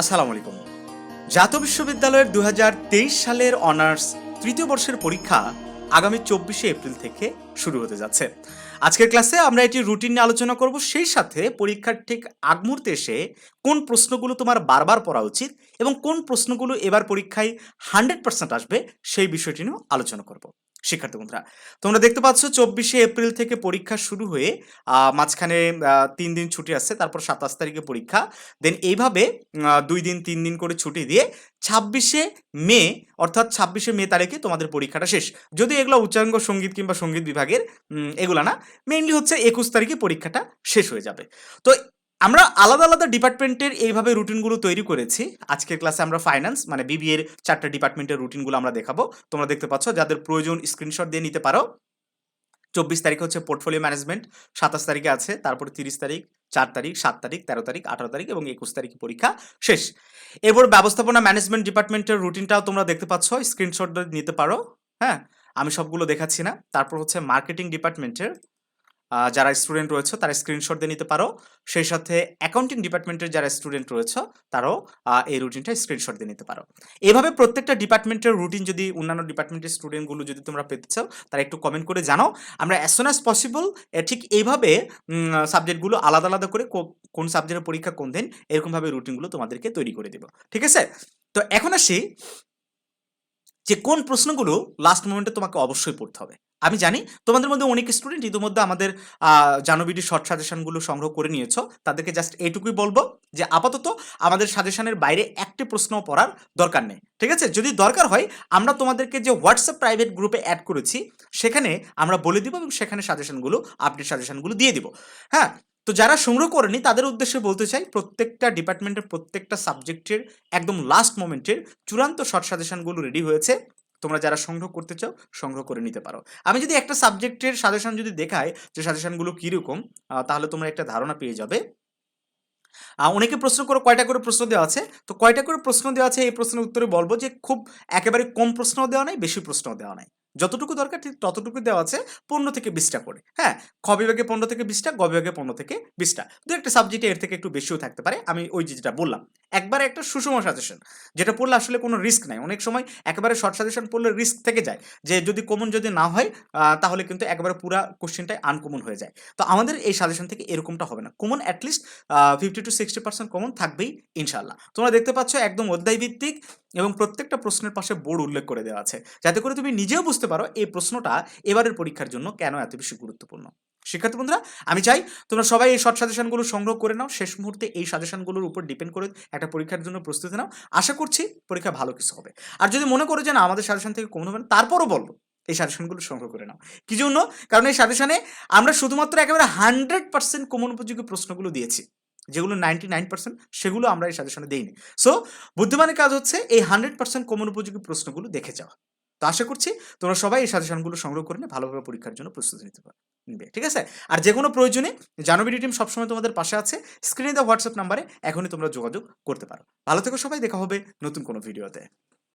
আসসালামু আলাইকুম। জাতীয় বিশ্ববিদ্যালয়ের দু হাজার তেইশ সালের অনার্স তৃতীয় বর্ষের পরীক্ষা আগামী চব্বিশে এপ্রিল থেকে শুরু হতে যাচ্ছে। আজকের ক্লাসে আমরা এটি রুটিন নিয়ে আলোচনা করব, সেই সাথে পরীক্ষার ঠিক আগ মুহূর্তে এসে কোন প্রশ্নগুলো তোমার বারবার পড়া উচিত এবং কোন প্রশ্নগুলো এবার পরীক্ষায় হান্ড্রেড পার্সেন্ট আসবে সেই বিষয়টি নিয়েও আলোচনা করব। শিক্ষার্থী বন্ধুরা, তোমরা দেখতে পাচ্ছ চব্বিশে এপ্রিল থেকে পরীক্ষা শুরু হয়ে মাঝখানে তিন দিন ছুটি আছে তারপর সাতাশ তারিখে পরীক্ষা। দেন এইভাবে দুই দিন, তিন দিন করে ছুটি দিয়ে ছাব্বিশে মে, অর্থাৎ ছাব্বিশে মে তারিখে তোমাদের পরীক্ষাটা শেষ। যদি এগুলো উচ্চাঙ্গ সংগীত কিংবা সংগীত বিভাগের এগুলা না মেইনলি হচ্ছে একুশ তারিখে পরীক্ষাটা শেষ হয়ে যাবে। তো আমরা আলাদা আলাদা ডিপার্টমেন্টের এইভাবে রুটিনগুলো তৈরি করেছি। আজকের ক্লাসে আমরা ফাইন্যান্স মানে বিবিএ এর চারটা ডিপার্টমেন্টের রুটিনগুলো আমরা দেখাবো। তোমরা দেখতে পাচ্ছ, যাদের প্রয়োজন স্ক্রিনশট দিয়ে নিতে পারো। চব্বিশ তারিখ হচ্ছে পোর্টফোলিও ম্যানেজমেন্ট সাতাশ তারিখে আছে, তারপরে তিরিশ তারিখ, চার তারিখ, সাত তারিখ, তেরো তারিখ, আঠারো তারিখ এবং একুশ তারিখে পরীক্ষা শেষ। এরপর ব্যবস্থাপনা ম্যানেজমেন্ট ডিপার্টমেন্টের রুটিনটাও তোমরা দেখতে পাচ্ছ স্ক্রিনশট নিতে পারো হ্যাঁ? আমি সবগুলো দেখাচ্ছি না। তারপর হচ্ছে মার্কেটিং ডিপার্টমেন্টের যারা স্টুডেন্ট রয়েছে, তারা স্ক্রিনশট দিয়ে নিতে পারো। সেই সাথে অ্যাকাউন্টিং ডিপার্টমেন্টের যারা স্টুডেন্ট রয়েছে, তারাও এই রুটিনটা স্ক্রিনশট দিয়ে নিতে পারো। এভাবে প্রত্যেকটা ডিপার্টমেন্টের রুটিন যদি অন্যান্য ডিপার্টমেন্টের স্টুডেন্টগুলো যদি তোমরা পেতে চাও, তারা একটু কমেন্ট করে জানাও। আমরা অ্যাজ সোন অ্যাজ পসিবল ঠিক এইভাবে সাবজেক্টগুলো আলাদা আলাদা করে কোন সাবজেক্টের পরীক্ষা কোন দিন, এরকমভাবে রুটিনগুলো তোমাদেরকে তৈরি করে দেবো। ঠিক আছে? তো এখন আসি যে কোন প্রশ্নগুলো লাস্ট মোমেন্টে তোমাকে অবশ্যই পড়তে হবে। আমি জানি, তোমাদের মধ্যে অনেক স্টুডেন্ট ইতিমধ্যে আমাদের জানবিডি শর্ট সাজেশনগুলো সংগ্রহ করে নিয়েছো। তাদেরকে জাস্ট এইটুকুই বলব যে, আপাতত আমাদের সাজেশনের বাইরে একটি প্রশ্ন পড়ার দরকার নেই। ঠিক আছে? যদি দরকার হয়, আমরা তোমাদেরকে যে হোয়াটসঅ্যাপ প্রাইভেট গ্রুপে অ্যাড করেছি, সেখানে আমরা বলে দিব এবং সেখানে সাজেশনগুলো আপডেট সাজেশনগুলো দিয়ে দিব। হ্যাঁ? তো যারা সংগ্রহ করেনি, তাদের উদ্দেশ্যে বলতে চাই, প্রত্যেকটা ডিপার্টমেন্টের প্রত্যেকটা সাবজেক্টের একদম লাস্ট মোমেন্টের চূড়ান্ত শর্ট সাজেশনগুলো রেডি হয়েছে। তোমরা যারা সংগ্রহ করতে চাও, সংগ্রহ করে নিতে পারো। আমি যদি একটা সাবজেক্টের সাজেশন যদি দেখাই যে সাজেশনগুলো কীরকম তাহলে তোমরা একটা ধারণা পেয়ে যাবে। অনেকে প্রশ্ন করো, কয়টা করে প্রশ্ন দেওয়া আছে? তো কয়টা করে প্রশ্ন দেওয়া আছে? এই প্রশ্নের উত্তরে বলব যে খুব একেবারে কম প্রশ্ন দেওয়া নাই, বেশি প্রশ্ন দেওয়া নাই। যতটুকু দরকার ঠিক ততটুকু দেওয়া আছে পনেরো থেকে বিশটা করে। হ্যাঁ খ বিভাগে পনেরো থেকে বিশটা, গ বিভাগে পনেরো থেকে বিশটা। দু একটা সাবজেক্টে এর থেকে একটু বেশিও থাকতে পারে। আমি ওই যেটা বললাম, একবারে একটা সুষম সাজেশন যেটা পড়লে আসলে কোনো রিস্ক নাই। অনেক সময় একেবারে শর্ট সাজেশন পড়লে রিস্ক থেকে যায়। যে যদি কমন যদি না হয় তাহলে কিন্তু একেবারে পুরা কোশ্চেনটাই আনকমন হয়ে যায়। তো আমাদের এই সাজেশন থেকে এরকমটা হবে না। Common at least fifty to sixty percent common থাকবেই ইনশাল্লাহ তোমরা দেখতে পাচ্ছ একদম অধ্যায় ভিত্তিক এবং প্রত্যেকটা প্রশ্নের পাশে বোর্ড উল্লেখ করে দেওয়া আছে। যাতে করে তুমি নিজেও বুঝতে পারো এই প্রশ্নটা এবারের পরীক্ষার জন্য কেন এত বেশি গুরুত্বপূর্ণ। শিক্ষার্থী বন্ধুরা, আমি চাই তোমরা সবাই এই শর্ট সাজেশনগুলো সংগ্রহ করে নাও। শেষ মুহূর্তে এই সাজেশনগুলোর উপর ডিপেন্ড করে একটা পরীক্ষার জন্য প্রস্তুতি নাও। আশা করছি পরীক্ষা ভালো কিছু হবে। আর যদি মনে করো যে না, আমাদের সাজেশন থেকে কমন হবে না তারপরও বলব, এই সাজেশনগুলো সংগ্রহ করে নাও। কি জন্য? কারণ এই সাজেশনে আমরা শুধুমাত্র একেবারে হান্ড্রেড পার্সেন্ট কমন উপযোগী প্রশ্নগুলো দিয়েছি। যেগুলো নাইনটি নাইন পার্সেন্ট সেগুলো আমরা এই সাজেশনে দিইনি। সো বুদ্ধিমানের কাজ হচ্ছে এই হান্ড্রেড পার্সেন্ট কমন উপযোগী প্রশ্নগুলো দেখে যাওয়া। তো আশা করছি তোমরা সবাই এই সাজেশনগুলো সংগ্রহ করে নিয়ে ভালোভাবে পরীক্ষার জন্য প্রস্তুতি নিতে পারো। নিবে, ঠিক আছে? আর যে কোনো প্রয়োজনে জানবিডি টিম সবসময় তোমাদের পাশে আছে। স্ক্রিনে দেওয়া হোয়াটসঅ্যাপ নাম্বারে এখনই তোমরা যোগাযোগ করতে পারো। ভালো থেকো সবাই, দেখা হবে নতুন কোনো ভিডিওতে